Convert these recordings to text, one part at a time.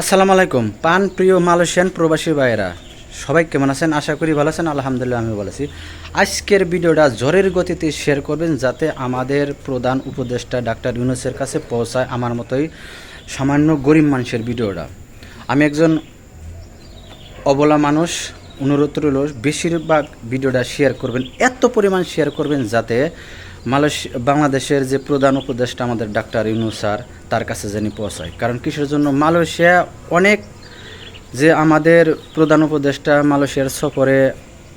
আসসালামু আলাইকুম। পান প্রিয় মালয়েশিয়ান প্রবাসী ভাইয়েরা, সবাই কেমন আছেন? আশা করি ভালো আছেন। আলহামদুলিল্লাহ আমি ভালো আছি। আজকের ভিডিওটা ঝড়ের গতিতে শেয়ার করবেন যাতে আমাদের প্রধান উপদেষ্টা ডাক্তার ইউনুসের কাছে পৌঁছায় আমার মতোই সামান্য গরিব মানুষের ভিডিওটা। আমি একজন অবলা মানুষ অনুরোধ রইল, বেশিরভাগ ভিডিওটা শেয়ার করবেন, এত পরিমাণ শেয়ার করবেন যাতে মালয়েশিয়া বাংলাদেশের যে প্রধান উপদেষ্টা আমাদের ডাক্তার ইউনুস স্যার, তার কাছে জানি পৌঁছায়। কারণ কিসের জন্য? মালয়েশিয়া অনেক যে আমাদের প্রধান উপদেষ্টা মালয়েশিয়ার সফরে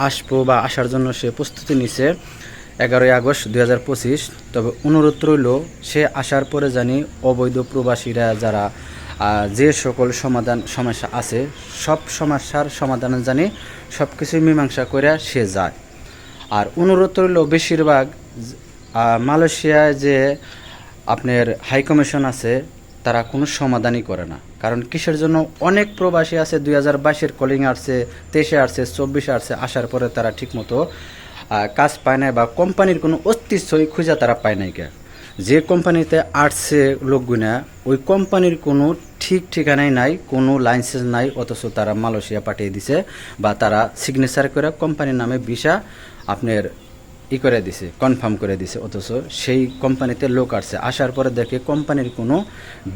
আসব বা আসার জন্য সে প্রস্তুতি নিছে এগারোই আগস্ট দুই হাজার পঁচিশ। তবে অনুরোধ রইল, সে আসার পরে জানি অবৈধ প্রবাসীরা যারা যে সকল সমাধান সমস্যা আছে, সব সমস্যার সমাধান জানি সব কিছুই মীমাংসা করে সে যায়। আর অনুরোধ রইল বেশিরভাগ মালয়েশিয়ায় যে আপনার হাই কমিশন আছে, তারা কোনো সমাধানই করে না। কারণ কিসের জন্য? অনেক প্রবাসী আছে, দুই হাজার বাইশের কলিং আসছে, তেইশে আসছে, চব্বিশে আসছে, আসার পরে তারা ঠিকমতো কাজ পায় না বা কোম্পানির কোনো অস্তিত্বই খুঁজে তারা পায় নাই কে। যে কোম্পানিতে আসছে লোকগুনা, ওই কোম্পানির কোনো ঠিক ঠিকানায় নাই, কোনো লাইসেন্স নাই, অথচ তারা মালয়েশিয়া পাঠিয়ে দিছে বা তারা সিগনেচার করে কোম্পানির নামে ভিসা আপনার ই করে দিছে কনফার্ম করে দিছে, অথচ সেই কোম্পানিতে লোক আসছে। আসার পরে দেখে কোম্পানির কোনো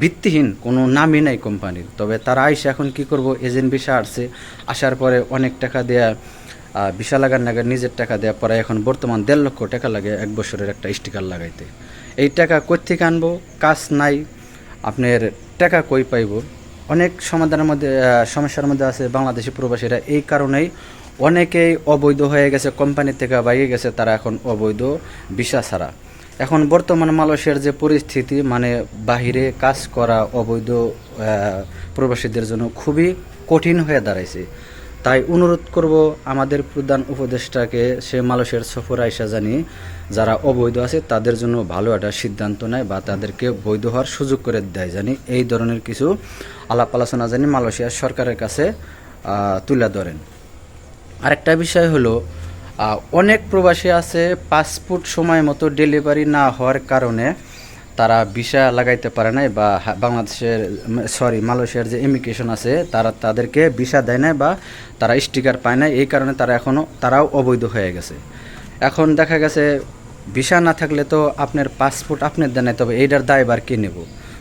ভিত্তিহীন, কোনো নামই নাই কোম্পানির তবে তারা আইসে এখন কি করব? এজেন্ট ভিসা আসছে। আসার পরে অনেক টাকা দেয়া ভিসা লাগার নাগার নিজের টাকা দেওয়া পরে এখন বর্তমান দেড় লক্ষ টাকা লাগে এক বছরের একটা স্টিকার লাগাইতে। এই টাকা কোথেকে আনব? কাজ নাই। আপনার টাকা কই পাইব? অনেক সমাধানের মধ্যে সমস্যার মধ্যে আছে বাংলাদেশি প্রবাসীরা। এই কারণেই অনেকেই অবৈধ হয়ে গেছে, কোম্পানি থেকে বাইরে গেছে, তারা এখন অবৈধ ভিসা ছাড়া। এখন বর্তমান মালয়েশিয়ার যে পরিস্থিতি মানে বাহিরে কাজ করা অবৈধ প্রবাসীদের জন্য খুবই কঠিন হয়ে দাঁড়াইছে। তাই অনুরোধ করব আমাদের প্রধান উপদেষ্টাকে, সে মালয়েশিয়ার সফর আইসা জানি, যারা অবৈধ আছে, তাদের জন্য ভালো একটা সিদ্ধান্ত নেয় বা তাদেরকে বৈধ হওয়ার সুযোগ করে দেয় জানি। এই ধরনের কিছু আলাপ আলোচনা জানি মালয়েশিয়ার সরকারের কাছে তুলে ধরেন। আরেকটা বিষয় হলো অনেক প্রবাসী আছে, পাসপোর্ট সময় মতো ডেলিভারি না হওয়ার কারণে তারা ভিসা লাগাইতে পারে নাই বা বাংলাদেশের সরি মালয়েশিয়ার যে ইমিগ্রেশন আছে, তারা তাদেরকে ভিসা দেয় নাই বা তারা স্টিকার পায় না এই কারণে তারা এখনও তারাও অবৈধ হয়ে গেছে। এখন দেখা গেছে, ভিসা না থাকলে তো আপনার পাসপোর্ট আপনার দেয় নাই, তবে এইটার দায়বার কে নেব?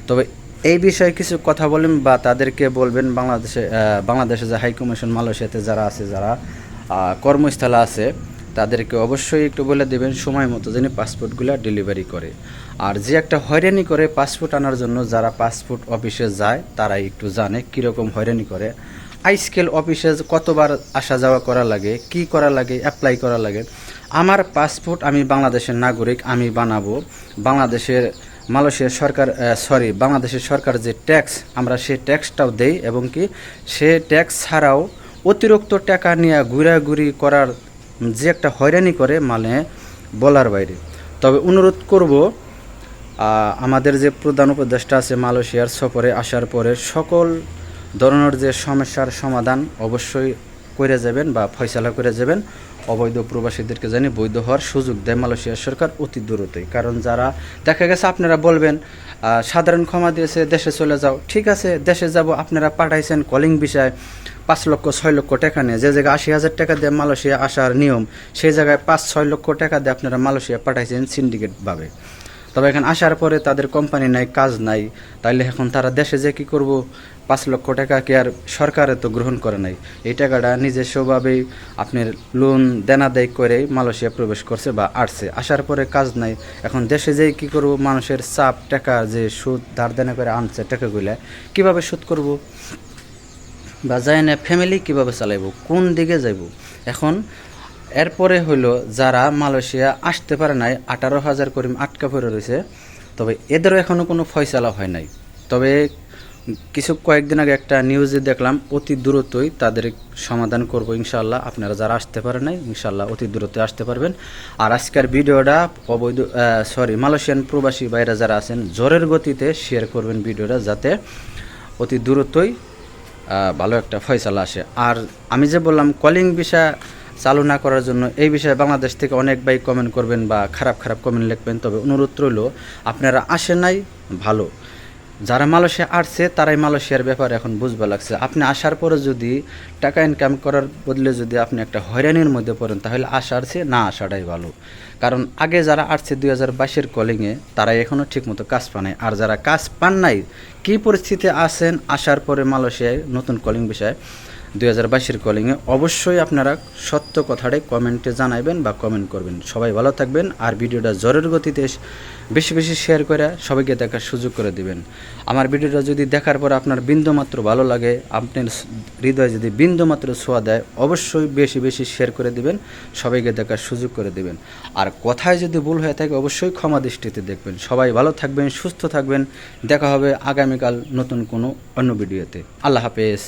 তবে এই বিষয়ে কিছু কথা বলেন বা তাদেরকে বলবেন বাংলাদেশে বাংলাদেশে যে হাই কমিশন মালয়েশিয়াতে যারা আছে, যারা কর্মস্থলে আছে তাদেরকে অবশ্যই একটু বলে দেবেন সময় মতো যেন পাসপোর্টগুলো ডেলিভারি করে। আর যে একটা হয়রানি করে পাসপোর্ট আনার জন্য যারা পাসপোর্ট অফিসে যায় তারাই একটু জানে কীরকম হয়রানি করে। আইস্কেল অফিসে কতবার আসা যাওয়া করা লাগে, কি করা লাগে অ্যাপ্লাই করা লাগে। আমার পাসপোর্ট আমি বাংলাদেশের নাগরিক, আমি বানাবো। বাংলাদেশের মালয়েশিয়ার সরকার সরি বাংলাদেশের সরকার যে ট্যাক্স আমরা সেই ট্যাক্সটাও দেই এবং কি সে ট্যাক্স ছাড়াও অতিরিক্ত টাকা নিয়ে ঘুরাঘুরি করার যে একটা হয়রানি করে মানে বলার বাইরে। তবে অনুরোধ করব আমাদের যে প্রধান উপদেষ্টা আছে মালয়েশিয়ার সফরে আসার পরে সকল ধরনের যে সমস্যার সমাধান অবশ্যই করে যাবেন বা ফয়সালা করে যাবেন। অবৈধ প্রবাসীদেরকে জানি বৈধ হওয়ার সুযোগ দেয় মালয়েশিয়ার সরকার অতি দ্রুতই। কারণ যারা, দেখা গেছে আপনারা বলবেন সাধারণ ক্ষমা দিয়েছে, দেশে চলে যাও। ঠিক আছে, দেশে যাব, আপনারা পাঠাইছেন কলিং বিষয়, পাঁচ লক্ষ, ছয় লক্ষ টাকা নিয়ে। যে জায়গায় আশি হাজার টাকা দিয়ে মালয়েশিয়া আসার নিয়ম, সেই জায়গায় পাঁচ, ছয় লক্ষ টাকা দিয়ে আপনারা মালয়েশিয়া পাঠাইছেন সিন্ডিকেটভাবে তবে এখন আসার পরে তাদের কোম্পানি নাই, কাজ নাই। তাইলে এখন তারা দেশে যে কি করব? পাঁচ লক্ষ টাকা কি আর সরকারে তো গ্রহণ করে নাই। এই টাকাটা নিজস্বভাবেই আপনার লোন দেনা দেয় করে মালয়েশিয়া প্রবেশ করছে বা আসছে। আসার পরে কাজ নাই। এখন দেশে যেই কি করব? মানুষের চাপ, টাকা যে সুদ, ধার দেনা করে আনছে টাকাগুলা, কীভাবে শোধ করব? বা যায় না ফ্যামিলি কীভাবে চালাইব? কোন দিকে যাইব? এখন এরপরে হইল, যারা মালয়েশিয়া আসতে পারে নাই, আঠারো হাজার করিম আটকা পড়ে রয়েছে, তবে এদেরও এখনও কোনো ফয়সালা হয় নাই। তবে কিছু কয়েকদিন আগে একটা নিউজে দেখলাম, অতি দ্রুতই তাদের সমাধান করব ইনশাল্লাহ আপনারা যারা আসতে পারেন নাই ইনশাল্লাহ অতি দ্রুতই আসতে পারবেন। আর আজকের ভিডিওটা অবৈধ সরি মালয়েশিয়ান প্রবাসী বাইরে যারা আছেন জ্বরের গতিতে শেয়ার করবেন ভিডিওটা যাতে অতি দ্রুতই ভালো একটা ফয়সালা আসে। আর আমি যে বললাম কলিং ভিসা চালু না করার জন্য এই বিষয়ে বাংলাদেশ থেকে অনেক ভাই কমেন্ট করবেন বা খারাপ খারাপ কমেন্ট লিখবেন। তবে অনুরোধ রইল, আপনারা আসেন নাই, ভালো। যারা মালয়েশিয়া আসছে, তারাই মালয়েশিয়ার ব্যাপারে এখন বুঝবা লাগছে। আপনি আসার পরে যদি টাকা ইনকাম করার বদলে যদি আপনি একটা হয়রানির মধ্যে পড়েন, তাহলে আসার চেয়ে না আসাটাই ভালো। কারণ আগে যারা আসছে দুই হাজার বাইশের কলিংয়ে তারাই এখনও ঠিকমতো কাজ পান নাই। আর যারা কাজ পান নাই, কী পরিস্থিতি আছেন, আসার পরে মালয়েশিয়ায় নতুন কলিং বিষয়ে দুই হাজার বাইশের কলিংয়ে অবশ্যই আপনারা সত্য কথাটাই কমেন্টে জানাবেন বা কমেন্ট করবেন। সবাই ভালো থাকবেন আর ভিডিওটা জোরের গতিতে বেশি বেশি শেয়ার করে সবাইকে দেখার সুযোগ করে দিবেন। আমার ভিডিওটা যদি দেখার পর আপনার বিন্দুমাত্র ভালো লাগে, আপনার হৃদয়ে যদি বিন্দুমাত্র ছোঁয়া দেয়, অবশ্যই বেশি বেশি শেয়ার করে দিবেন, সবাইকে দেখার সুযোগ করে দিবেন। আর কথায় যদি ভুল হয়ে থাকে, অবশ্যই ক্ষমা দৃষ্টিতে দেখবেন। সবাই ভালো থাকবেন, সুস্থ থাকবেন। দেখা হবে আগামীকাল নতুন কোনো অন্য ভিডিওতে। আল্লাহ হাফেজ।